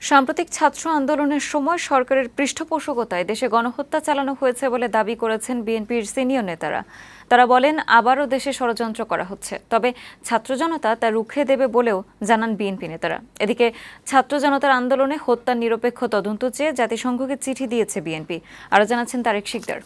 সাম্প্রতিক ছাত্র আন্দোলনের সময় সরকারের পৃষ্ঠপোষকতায় দেশে গণহত্যা চালানো হয়েছে বলে দাবি করেছেন বিএনপির সিনিয়র নেতারা। তারা বলেন, আবারও দেশে ষড়যন্ত্র করা হচ্ছে। তবে ছাত্র জনতা তা রুখে দেবে বলেও জানান বিএনপি নেতারা। এদিকে ছাত্র জনতার আন্দোলনে হত্যার নিরপেক্ষ তদন্ত চেয়ে জাতিসংঘকে চিঠি দিয়েছে বিএনপি। আরও জানাচ্ছেন তারেক শিকদার।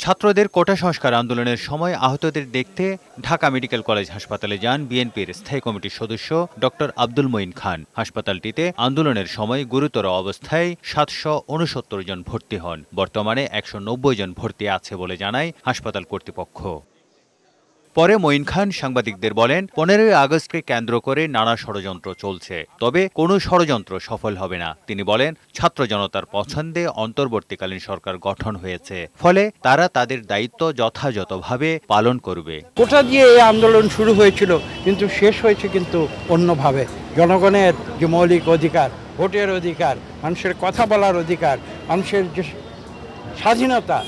ছাত্রদের কোটা সংস্কার আন্দোলনের সময় আহতদের দেখতে ঢাকা মেডিকেল কলেজ হাসপাতালে যান বিএনপির স্থায়ী কমিটির সদস্য ডক্টর আব্দুল মঈন খান। হাসপাতালটিতে আন্দোলনের সময় গুরুতর অবস্থায় সাতশো উনসত্তর জন ভর্তি হন। বর্তমানে একশো নব্বই জন ভর্তি আছে বলে জানায় হাসপাতাল কর্তৃপক্ষ। পরে মঈন খান সাংবাদিকদের বলেন, পনেরোই আগস্টকে কেন্দ্র করে নানা ষড়যন্ত্র চলছে, তবে কোনো ষড়যন্ত্র সফল হবে না। তিনি বলেন, ছাত্র জনতার পছন্দে অন্তর্বর্তীকালীন সরকার গঠন হয়েছে, ফলে তারা তাদের দায়িত্ব যথাযথভাবে পালন করবে। কোটা দিয়ে এই আন্দোলন শুরু হয়েছিল, কিন্তু শেষ হয়েছে কিন্তু অন্যভাবে। জনগণের যে মৌলিক অধিকার, ভোটের অধিকার, মানুষের কথা বলার অধিকার, মানুষের যে স্বাধীনতা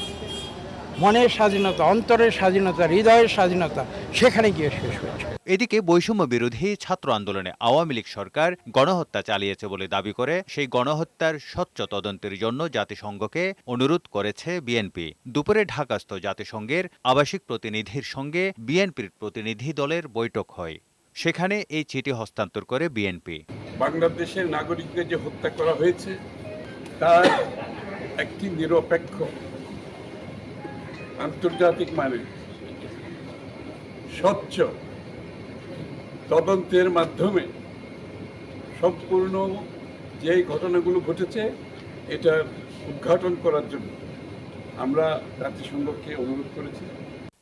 মনের স্বাধীনতা অন্তরের স্বাধীনতা হৃদয়ের স্বাধীনতা সেখানে গিয়ে শেষ হয়েছে। এদিকে বৈষম্য বিরোধী ছাত্র আন্দোলনে আওয়ামী লীগ সরকার গণহত্যা চালিয়েছে বলে দাবি করে সেই গণহত্যার স্বচ্ছ তদন্তের জন্য জাতিসংঘকে অনুরোধ করেছে বিএনপি। দুপুরে ঢাকাস্থ জাতিসংঘের আবাসিক প্রতিনিধির সঙ্গে বিএনপির প্রতিনিধি দলের বৈঠক হয়। সেখানে এই চিঠি হস্তান্তর করে বিএনপি। বাংলাদেশের নাগরিকদের যে হত্যা করা হয়েছে তার একটি নিরপেক্ষ আন্তর্জাতিক মানে স্বচ্ছ তদন্তের মাধ্যমে সম্পূর্ণ যে ঘটনাগুলো ঘটেছে, এটা উদ্ঘাটন করার জন্য আমরা জাতিসংঘকে অনুরোধ করেছি।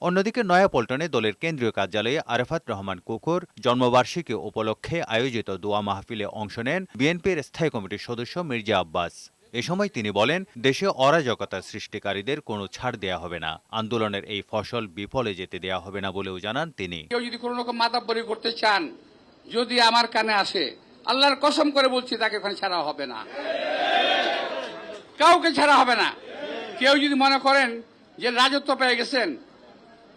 অন্যদিকে নয়াপল্টনে দলের কেন্দ্রীয় কার্যালয়ে আরাফাত রহমান কুকুর জন্মবার্ষিকী উপলক্ষে আয়োজিত দোয়া মাহফিলে অংশ নেন বিএনপির স্থায়ী কমিটির সদস্য মির্জা আব্বাস। এ সময় তিনি বলেন দেশে অরাজকতা সৃষ্টিকারীদের কোনো ছাড় দেয়া হবে না। আন্দোলনের এই ফসল বিফলে যেতে দেয়া হবে না বলেও জানান তিনি। কেউ যদি কোনো রকম মাতাব্বরি করতে চান যদি আমার কানে আসে আল্লাহর কসম করে বলছি তাকে ওখানে ছাড়া হবে না। কাউকে ছাড়া হবে না। কেউ যদি মনে করেন যে রাজত্ব পেয়ে গেছেন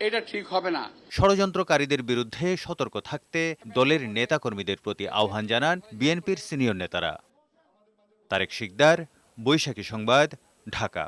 এটা ঠিক হবে না। ষড়যন্ত্রকারীদের বিরুদ্ধে সতর্ক থাকতে দলের নেতাকর্মীদের প্রতি আহ্বান জানান বিএনপির সিনিয়র নেতারা। তারেক শিকদার বৈশাখী সংবাদ ঢাকা।